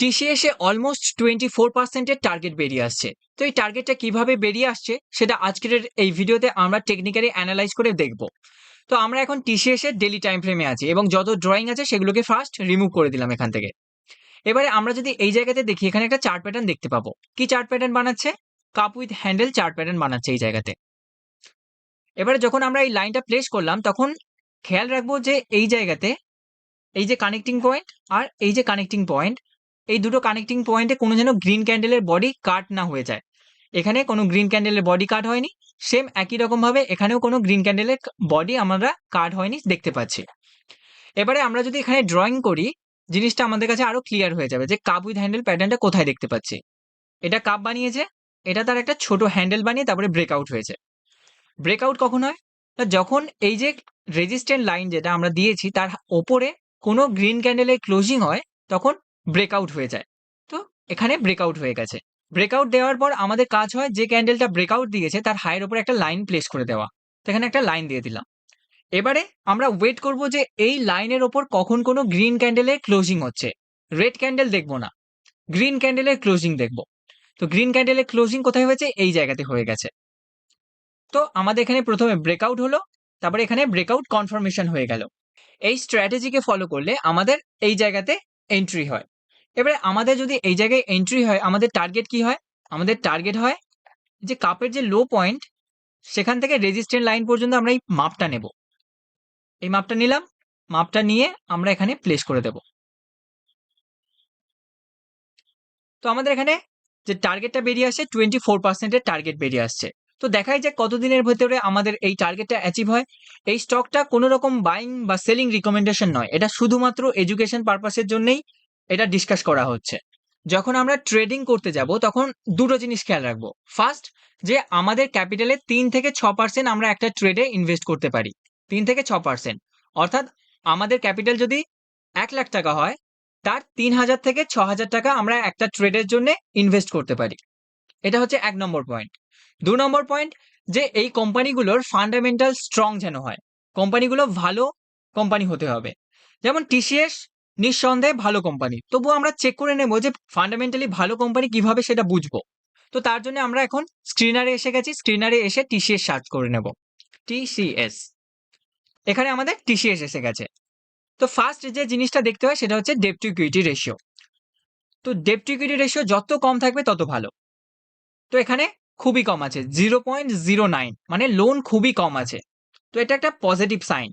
TCS almost twenty four পার্সেন্টের target বেরিয়ে আসছে। তো এই টার্গেটটা কীভাবে বেরিয়ে আসছে, সেটা আজকের এই ভিডিওতে আমরা টেকনিক্যালি অ্যানালাইজ করে দেখব। তো আমরা এখন টিসিএস এর ডেলি টাইম ফ্রেমে আছি এবং যত ড্রয়িং আছে সেগুলোকে ফার্স্ট রিমুভ করে দিলাম এখান থেকে। এবারে আমরা যদি এই জায়গাতে দেখি, এখানে একটা চার্ট প্যাটার্ন দেখতে পাবো। কি চার্ট প্যাটার্ন বানাচ্ছে? Cup with handle chart pattern বানাচ্ছে এই জায়গাতে। এবারে যখন আমরা এই লাইনটা প্লেস করলাম, তখন খেয়াল রাখব যে এই জায়গাতে এই যে কানেক্টিং পয়েন্ট আর এই যে কানেক্টিং পয়েন্ট এই দুটো কানেক্টিং পয়েন্টে কোনো যেন গ্রিন ক্যান্ডেলের বডি কাট না হয়ে যায়। এখানে কোনো গ্রিন ক্যান্ডেলের বডি কাট হয়নি। সেম একই রকমভাবে এখানেও কোনো গ্রিন ক্যান্ডেলের বডি আমরা কাট হয়নি দেখতে পাচ্ছি। এবারে আমরা যদি এখানে ড্রয়িং করি, জিনিসটা আমাদের কাছে আরও ক্লিয়ার হয়ে যাবে যে কাপ উইথ হ্যান্ডেল প্যাটার্নটা কোথায় দেখতে পাচ্ছি। এটা কাপ বানিয়েছে, এটা তার একটা ছোট হ্যান্ডেল বানিয়ে তারপরে ব্রেকআউট হয়েছে। ব্রেকআউট কখন হয়? যখন এই যে রেজিস্ট্যান্ট লাইন যেটা আমরা দিয়েছি, তার ওপরে কোনো গ্রিন ক্যান্ডেলের ক্লোজিং হয়, তখন ব্রেকআউট হয়ে যায়। তো এখানে ব্রেকআউট হয়ে গেছে। ব্রেকআউট দেওয়ার পর আমাদের কাজ হয় যে ক্যান্ডেলটা ব্রেকআউট দিয়েছে তার হাইয়ের ওপরে একটা লাইন প্লেস করে দেওয়া। তো এখানে একটা লাইন দিয়ে দিলাম। এবারে আমরা ওয়েট করব যে এই লাইনের ওপর কখন কোনো গ্রিন ক্যান্ডেলের ক্লোজিং হচ্ছে। রেড ক্যান্ডেল দেখব না। গ্রিন ক্যান্ডেলের ক্লোজিং দেখব। তো গ্রিন ক্যান্ডেলের ক্লোজিং কোথায় হয়েছে? এই জায়গাতে হয়ে গেছে। তো আমাদের এখানে প্রথমে ব্রেকআউট হলো, তারপরে এখানে ব্রেকআউট কনফার্মেশন হয়ে গেল। এই স্ট্র্যাটেজিকে ফলো করলে আমাদের এই জায়গাতে এন্ট্রি হয়। এবারে আমাদের যদি এই জায়গায় এন্ট্রি হয়, আমাদের টার্গেট কি হয়? আমাদের টার্গেট হয় যে কাপের যে লো পয়েন্ট সেখান থেকে রেজিস্ট্যান্ট লাইন পর্যন্ত আমরা এই মাপটা নেব। এই মাপটা নিলাম, মাপটা নিয়ে আমরা এখানে প্লেস করে দেব। তো আমাদের এখানে যে টার্গেটটা বেরিয়ে আসে টোয়েন্টি ফোর পার্সেন্টের টার্গেট বেরিয়ে আসছে। তো দেখাই যে কতদিনের ভেতরে আমাদের এই টার্গেটটা অ্যাচিভ হয়। এই স্টকটা কোনো রকম বাইং বা সেলিং রিকমেন্ডেশন নয়। এটা শুধুমাত্র এডুকেশন পারপাসের জন্যই এটা ডিসকাস করা হচ্ছে। যখন আমরা ট্রেডিং করতে যাব, তখন দুটো জিনিস খেয়াল রাখব। ফার্স্ট যে আমাদের ক্যাপিটালে তিন থেকে ছ পার্সেন্ট আমরা একটা ট্রেডে ইনভেস্ট করতে পারি। তিন থেকে ছ পার্সেন্ট অর্থাৎ আমাদের ক্যাপিটাল যদি এক লাখ টাকা হয়, তার তিন হাজার থেকে ছ হাজার টাকা আমরা একটা ট্রেডের জন্য ইনভেস্ট করতে পারি। এটা হচ্ছে এক নম্বর পয়েন্ট দু নম্বর পয়েন্ট যে এই কোম্পানিগুলোর ফান্ডামেন্টাল স্ট্রং যেন হয়। কোম্পানিগুলো ভালো কোম্পানি হতে হবে। যেমন টিসিএস নিঃসন্দেহে ভালো কোম্পানি তবুও আমরা চেক করে নেব যে ফান্ডামেন্টালি ভালো কোম্পানি কীভাবে সেটা বুঝব। তো তার জন্য আমরা এখন স্ক্রিনারে এসে গেছি। স্ক্রিনারে এসে টিসিএস সার্চ করে নেব। টিসিএস এখানে আমাদের টিসিএস এসে গেছে। তো ফার্স্ট যে জিনিসটা দেখতে হয় সেটা হচ্ছে ডেপ টু ইকুইটি রেশিও তো ডেপ টু ইকুইটি রেশিও যত কম থাকবে তত ভালো। তো এখানে খুবই কম আছে জিরো পয়েন্ট জিরো নাইন মানে লোন খুবই কম আছে। তো এটা একটা পজিটিভ সাইন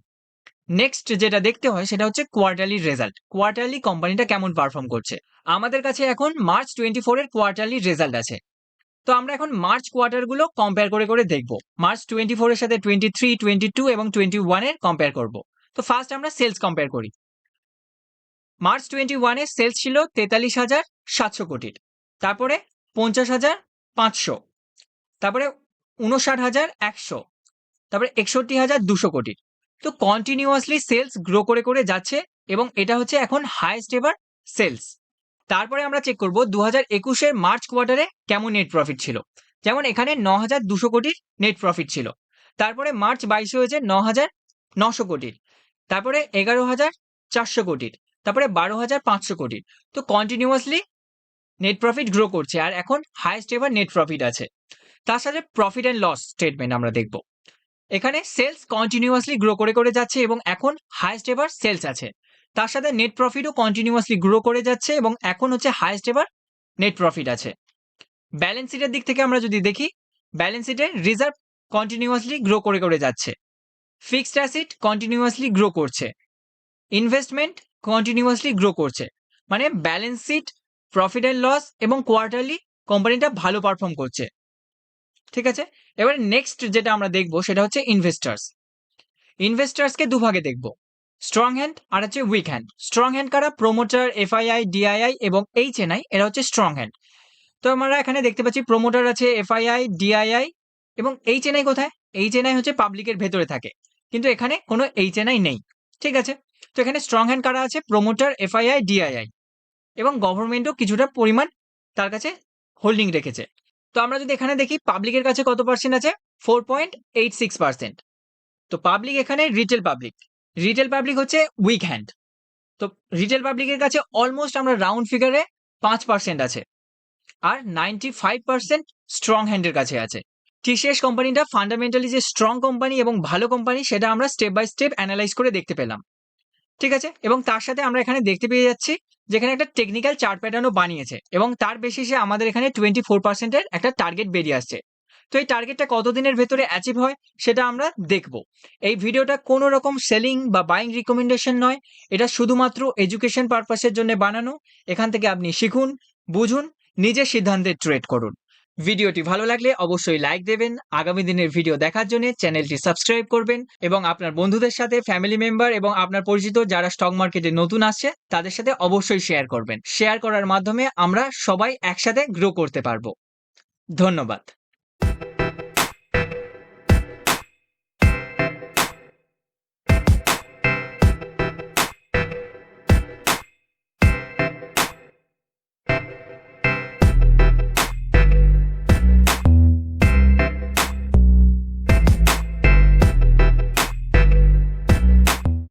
নেক্সট যেটা দেখতে হয় সেটা হচ্ছে কোয়ার্টারলি রেজাল্ট কোয়ার্টারলি কোম্পানিটা কেমন পারফর্ম করছে? আমাদের কাছে এখন মার্চ টোয়েন্টি ফোর এর কোয়ার্টারলি রেজাল্ট আছে। তো আমরা এখন মার্চ কোয়ার্টারগুলো কম্পেয়ার করে করে দেখব। মার্চ টোয়েন্টি ফোরের সাথে টোয়েন্টি থ্রি টোয়েন্টি টু এবং টোয়েন্টি ওয়ানের কম্পেয়ার করব। তো ফার্স্ট আমরা সেলস কম্পেয়ার করি। মার্চ টোয়েন্টি ওয়ানে সেলস ছিল তেতাল্লিশ হাজার সাতশো কোটির তারপরে পঞ্চাশ হাজার পাঁচশো। তারপরে উনষাট হাজার একশো। তারপরে একষট্টি হাজার দুশো কোটির তো কন্টিনিউয়াসলি সেলস গ্রো করে করে যাচ্ছে এবং এটা হচ্ছে এখন হাইয়েস্ট এভার সেলস তারপরে আমরা চেক করব দু হাজার একুশের মার্চ কোয়ার্টারে কেমন নেট প্রফিট ছিল? যেমন এখানে ন হাজার দুশো কোটির নেট প্রফিট ছিল। তারপরে মার্চ বাইশে হয়েছে ন হাজার নশো কোটির। তারপরে এগারো হাজার চারশো কোটির। তারপরে বারো হাজার পাঁচশো কোটির। তো কন্টিনিউয়াসলি নেট প্রফিট গ্রো করছে আর এখন হাইয়েস্ট এভার নেট প্রফিট আছে। তার সাথে প্রফিট অ্যান্ড লস স্টেটমেন্ট আমরা দেখব। এখানে সেলস কন্টিনিউয়াসলি গ্রো করে করে যাচ্ছে এবং এখন হাইয়েস্ট এভার সেলস আছে। তার সাথে নেট প্রফিটও কন্টিনিউয়াসলি গ্রো করে যাচ্ছে এবং এখন হচ্ছে হাইয়েস্ট এভার নেট প্রফিট আছে। ব্যালেন্স শিটের দিক থেকে আমরা যদি দেখি ব্যালেন্স শিটের রিজার্ভ কন্টিনিউয়াসলি গ্রো করে করে যাচ্ছে। ফিক্সড অ্যাসিড কন্টিনিউয়াসলি গ্রো করছে। ইনভেস্টমেন্ট কন্টিনিউয়াসলি গ্রো করছে। মানে balance sheet profit and loss এবং কোয়ার্টারলি কোম্পানিটা ভালো পারফর্ম করছে। ঠিক আছে? এবারে নেক্সট যেটা আমরা দেখব সেটা হচ্ছে ইনভেস্টার্স ইনভেস্টার্সকে দুভাগে দেখব। স্ট্রং হ্যান্ড আর হচ্ছে উইক হ্যান্ড স্ট্রং হ্যান্ড কারা? প্রোমোটার এফআইআই ডিআইআই এবং এইচ এনআই এরা হচ্ছে স্ট্রং হ্যান্ড তো আমরা এখানে দেখতে পাচ্ছি প্রোমোটার আছে এফআইআই ডিআইআই এবং এইচ এনআই কোথায়? এইচ এনআই হচ্ছে পাবলিকের ভেতরে থাকে। কিন্তু এখানে কোনো এইচ এনআই নেই। ঠিক আছে? তো এখানে স্ট্রং হ্যান্ড কারা আছে? প্রোমোটার এফআইআই ডিআইআই এবং গভর্নমেন্টও কিছুটা পরিমাণ তার কাছে হোল্ডিং রেখেছে। তো আমরা যদি এখানে দেখি পাবলিকের কাছে কত পার্সেন্ট আছে? Four point eight six percent তো পাবলিক এখানে রিটেল পাবলিক রিটেল পাবলিক হচ্ছে উইক হ্যান্ড তো রিটেল পাবলিকের কাছে অলমোস্ট আমরা রাউন্ড ফিগারে পাঁচ পার্সেন্ট আছে। আর নাইনটি ফাইভ পার্সেন্ট স্ট্রং হ্যান্ডের কাছে আছে। টিসিএস কোম্পানিটা ফান্ডামেন্টালি যে স্ট্রং কোম্পানি এবং ভালো কোম্পানি সেটা আমরা স্টেপ বাই স্টেপ অ্যানালাইজ করে দেখতে পেলাম। ঠিক আছে? এবং তার সাথে আমরা এখানে দেখতে পেয়ে যাচ্ছি যেখানে একটা টেকনিক্যাল চার্ট প্যাটার্নও বানিয়েছে এবং তার বেসিসে আমাদের এখানে টোয়েন্টি ফোর পার্সেন্টের একটা টার্গেট বেরিয়ে আসছে। তো এই টার্গেটটা কতদিনের ভেতরে অ্যাচিভ হয় সেটা আমরা দেখব। এই ভিডিওটা কোনো রকম সেলিং বা বাইং রিকমেন্ডেশন নয়, এটা শুধুমাত্র এডুকেশন পারপাসের জন্য বানানো। এখান থেকে আপনি শিখুন, বুঝুন নিজের সিদ্ধান্তে ট্রেড করুন। ভিডিওটি ভালো লাগলে অবশ্যই লাইক দেবেন। আগামী দিনের ভিডিও দেখার জন্য চ্যানেলটি সাবস্ক্রাইব করবেন এবং আপনার বন্ধুদের সাথে, ফ্যামিলি মেম্বার এবং আপনার পরিচিত যারা স্টক মার্কেটে নতুন আসছে, তাদের সাথে অবশ্যই শেয়ার করবেন। শেয়ার করার মাধ্যমে আমরা সবাই একসাথে গ্রো করতে পারব। ধন্যবাদ।